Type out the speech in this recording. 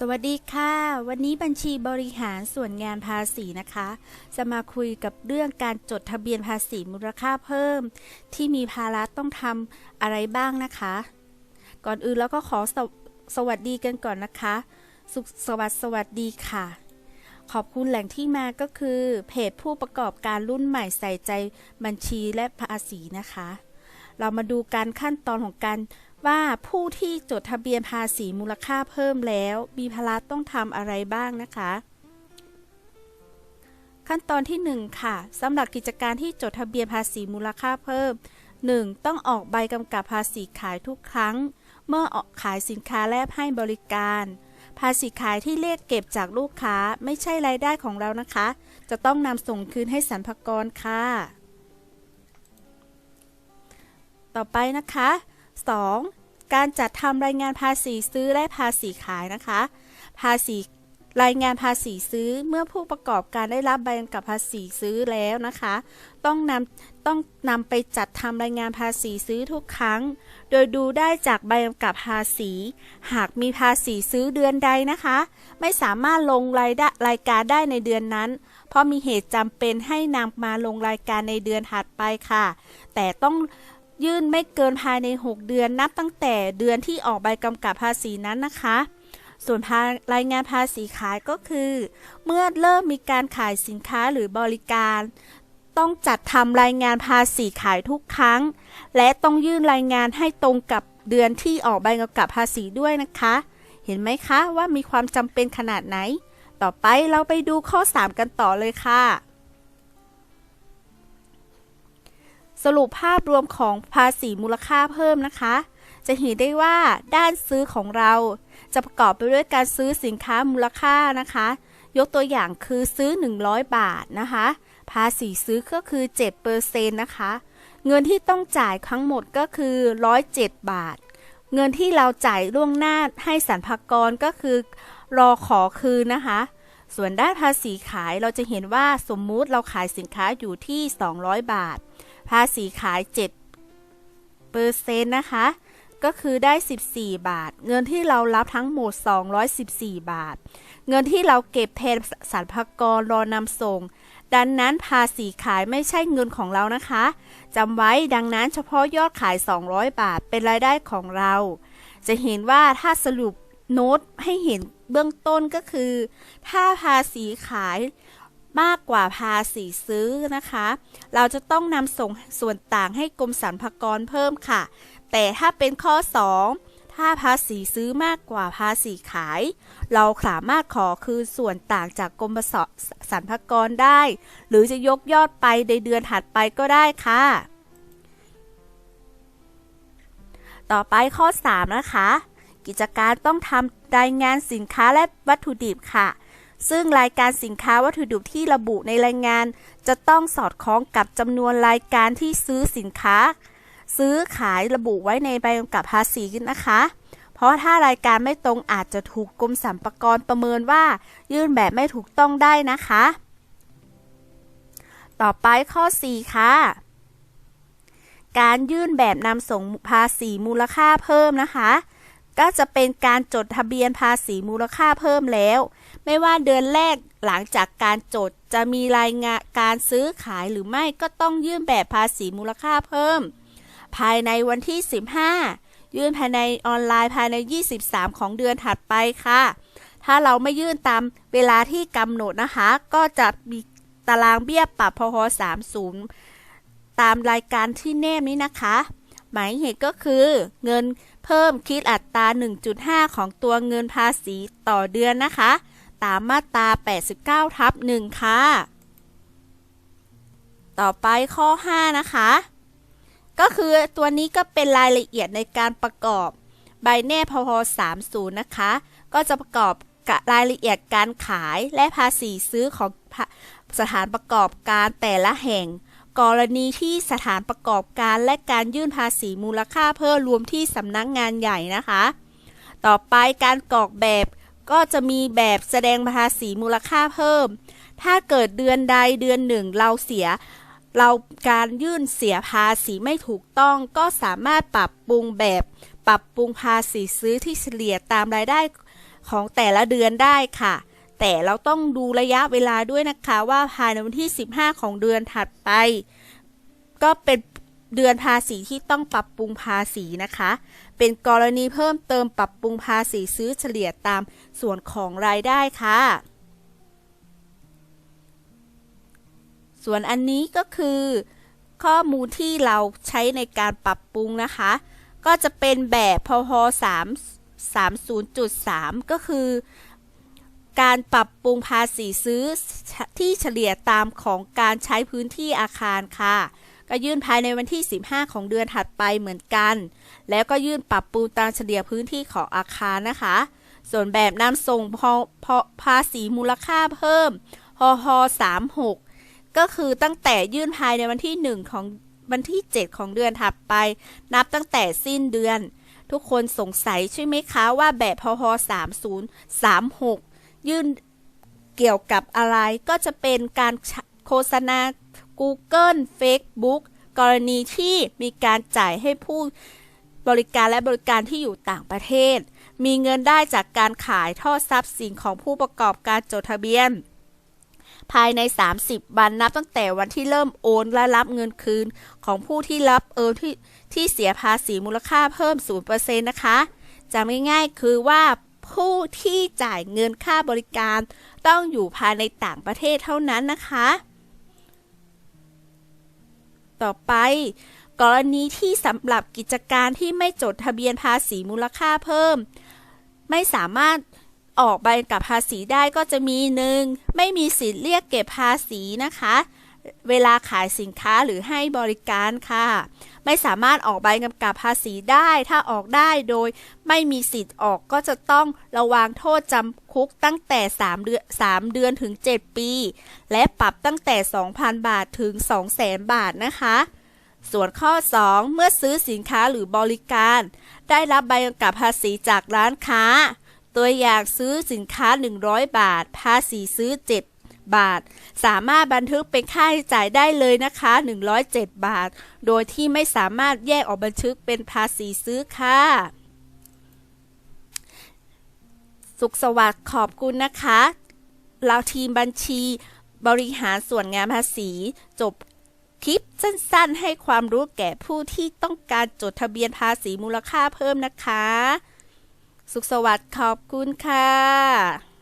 สวัสดีค่ะ วันนี้บัญชีบริหารส่วนงานภาษีนะคะ จะมาคุยกับเรื่องการจดทะเบียนภาษีมูลค่าเพิ่ม ที่มีภาระต้องทำอะไรบ้างนะคะ ก่อนอื่นแล้วก็ขอสวสวัสดีกันก่อนนะคะ สุขสวัสดิ์สวัสดีค่ะ ขอบคุณแหล่งที่มาก็คือ เพจผู้ประกอบการรุ่นใหม่ใส่ใจบัญชีและภาษีนะคะ เรามาดูการขั้นตอนของการ ว่าผู้ที่จดทะเบียนภาษีมูลค่าเพิ่มแล้ว มีภาระต้องทำอะไรบ้างนะคะ ขั้นตอนที่ 1 ค่ะสำหรับกิจการที่จดทะเบียนภาษีมูลค่าเพิ่ม 1. ต้องออกใบกำกับภาษีขายทุกครั้ง เมื่อออกขายสินค้าและให้บริการ ภาษีขายที่เรียกเก็บจากลูกค้าไม่ใช่รายได้ของเรานะคะ จะต้องนำส่งคืนให้สรรพากรค่ะ ต่อไปนะคะ 2. การจัดทำรายงานภาษีซื้อและภาษีขายนะคะ ภาษีรายงานภาษีซื้อเมื่อผู้ประกอบการได้รับใบกำกับภาษีซื้อแล้วนะคะ ต้องนำต้องนำไปจัดทำรายงานภาษีซื้อทุกครั้ง โดยดูได้จากใบกำกับภาษี หากมีภาษีซื้อเดือนใดนะคะ ไม่สามารถลงรายได้รายการได้ในเดือนนั้น เพราะมีเหตุจำเป็นให้นำมาลงรายการในเดือนถัดไปค่ะ แต่ต้อง ยื่นไม่เกินภายใน 6 เดือนนับตั้งแต่เดือนที่ออกใบกำกับภาษีนั้นนะคะ ส่วนรายงานภาษีขายก็คือ เมื่อเริ่มมีการขายสินค้าหรือบริการ ต้องจัดทำรายงานภาษีขายทุกครั้ง และต้องยื่นรายงานให้ตรงกับเดือนที่ออกใบกำกับภาษีด้วยนะคะ เห็นไหมคะว่ามีความจำเป็นขนาดไหน ต่อไปเราไปดูข้อ 3 กันต่อเลยค่ะ สรุปภาพรวมของภาษีมูลค่าเพิ่มนะคะ จะเห็นได้ว่าด้านซื้อของเรา จะประกอบไปด้วยการซื้อสินค้ามูลค่านะคะ ยกตัวอย่างคือซื้อ 100 บาทนะคะ ภาษีซื้อก็คือ7%นะคะ เงินที่ต้องจ่ายทั้งหมดก็คือ 107 บาท เงินที่เราจ่ายล่วงหน้าให้สรรพากรก็คือ รอขอคืนนะคะส่วนด้านภาษีขายเราจะเห็นว่าสมมุติเราขายสินค้าอยู่ที่ 200 บาท ภาษีขาย7เปอร์เซ็นต์นะคะ ก็คือได้ 14 บาท เงินที่เรารับทั้งหมด 214 บาท เงินที่เราเก็บแทนสรรพากรรอนำส่ง ดังนั้นภาษีขายไม่ใช่เงินของเรานะคะจำไว้ดังนั้นเฉพาะยอดขาย 200 บาทเป็นรายได้ของเรา จะเห็นว่าถ้าสรุปโน้ตให้เห็นเบื้องต้นก็คือ ถ้าภาษีขาย มากกว่าภาษีซื้อนะคะ เราจะต้องนำส่งส่วนต่างให้กรมสรรพากรเพิ่มค่ะ แต่ถ้าเป็นข้อ 2 ถ้าภาษีซื้อมากกว่าภาษีขาย เราสามารถขอคืนส่วนต่างจากกรมสรรพากรได้ หรือจะยกยอดไปในเดือนถัดไปก็ได้ค่ะ ต่อไปข้อ 3 นะคะ กิจการต้องทำรายงานสินค้าและวัตถุดิบค่ะ ซึ่งรายการสินค้าวัตถุดิบที่ระบุในรายงาน จะต้องสอดคล้องกับจำนวนรายการที่ซื้อสินค้า ซื้อขายระบุไว้ในใบกำกับภาษีนะคะ เพราะถ้ารายการไม่ตรงอาจจะถูกกรมสรรพากรประเมินว่า ยื่นแบบไม่ถูกต้องได้นะคะ ต่อไปข้อ 4 ค่ะ การยื่นแบบนำส่งภาษีมูลค่าเพิ่มนะคะ ก็จะเป็นการจดทะเบียนภาษีมูลค่าเพิ่มแล้ว ไม่ว่าเดือนแรกหลังจากการจดจะมีรายงานการซื้อขายหรือไม่ก็ต้องยื่นแบบภาษีมูลค่าเพิ่ม ภายในวันที่ 15 ยื่นภายในออนไลน์ภายใน 23 ของเดือนถัดไปค่ะ ถ้าเราไม่ยื่นตามเวลาที่กำหนดนะคะ ก็จะมีตารางเบี้ยปรับพห30ตามรายการที่แนบนี้นะคะ หมายเหตุก็คือ เงินเพิ่มคิดอัตรา 1.5 ของตัวเงินภาษีต่อเดือนนะคะ ตามมาตรา 89 ทับ 1 ค่ะ ต่อไปข้อ 5 นะคะ ก็คือตัวนี้ก็เป็นรายละเอียดในการประกอบใบแน่พพ30 นะคะ ก็จะประกอบกับรายละเอียดการขายและภาษีซื้อของสถานประกอบการแต่ละแห่ง กรณีที่สถานประกอบการและการยื่นภาษีมูลค่าเพิ่มรวมที่สำนักงงานใหญ่นะคะ ต่อไปการกรอกแบบก็จะมีแบบแสดงภาษีมูลค่าเพิ่ม ถ้าเกิดเดือนใดเดือนหนึ่งเราเสีย เราการยื่นเสียภาษีไม่ถูกต้องก็สามารถปรับปรุงแบบ ปรับปรุงภาษีซื้อที่เฉลี่ยตามรายได้ของแต่ละเดือนได้ค่ะ แต่เราต้องดูระยะเวลาด้วยนะคะว่าภายในวันที่ 15 ของเดือนถัดไป ก็เป็นเดือนภาษีที่ต้องปรับปรุงภาษีนะคะ เป็นกรณีเพิ่มเติมปรับปรุงภาษีซื้อเฉลี่ยตามส่วนของรายได้ค่ะ ส่วนอันนี้ก็คือ ข้อมูลที่เราใช้ในการปรับปรุงนะคะ ก็จะเป็นแบบพพ3 30.3 ก็คือ การปรับปรุงภาษีซื้อที่เฉลี่ยตามของการใช้พื้นที่อาคารค่ะ ก็ยื่นภายในวันที่ 15 ของเดือนถัดไปเหมือนกัน แล้วก็ยื่นปรับปรุงตามเฉลี่ยพื้นที่ของอาคารนะคะ ส่วนแบบนำส่งพพภาษีมูลค่าเพิ่มพฮ36 ก็คือตั้งแต่ยื่นภายในวันที่ 1 ของวันที่ 7 ของเดือนถัดไป นับตั้งแต่สิ้นเดือน ทุกคนสงสัยใช่ไหมคะว่าแบบพฮ3036 ยื่นเกี่ยวกับอะไรก็จะเป็นการโฆษณา Google Facebook กรณีที่มีการจ่ายให้ผู้บริการและบริการที่อยู่ต่างประเทศ มีเงินได้จากการขายทอดทรัพย์สินของผู้ประกอบการจดทะเบียน ภายใน 30 วันนับตั้งแต่วันที่เริ่มโอนและรับเงินคืน ของผู้ที่รับเออที่ที่เสียภาษีมูลค่าเพิ่ม 0%นะคะจำง่ายๆคือว่า ผู้ที่จ่ายเงินค่าบริการ ต้องอยู่ภายในต่างประเทศเท่านั้นนะคะ ต่อไปกรณีที่สำหรับกิจการที่ไม่จดทะเบียนภาษีมูลค่าเพิ่ม ไม่สามารถออกใบกับภาษีได้ก็จะมีหนึ่งไม่มีสิทธิ์เรียกเก็บภาษีนะคะ เวลาขายสินค้าหรือให้บริการค่ะ ไม่สามารถออกใบกำกับภาษีได้ ถ้าออกได้โดยไม่มีสิทธิ์ออกก็จะต้องระวังโทษจำคุกตั้งแต่ 3 เดือน3เดือนถึง 7 ปี และปรับตั้งแต่ 2,000 บาทถึง 200,000 บาทนะคะ ส่วนข้อ 2 เมื่อซื้อสินค้าหรือบริการ ได้รับใบกำกับภาษีจากร้านค้า ตัวอย่างซื้อสินค้า 100 บาท ภาษีซื้อ 7 บาท สามารถบันทึกเป็นค่าใช้จ่ายได้เลยนะคะ 107 บาท โดยที่ไม่สามารถแยกออกบันทึกเป็นภาษีซื้อค่ะ สุขสวัสดิ์ขอบคุณนะคะ เราทีมบัญชีบริหารส่วนงานภาษี จบคลิปสั้นๆ ให้ความรู้แก่ผู้ที่ต้องการจดทะเบียนภาษีมูลค่าเพิ่มนะคะ สุขสวัสดิ์ขอบคุณค่ะ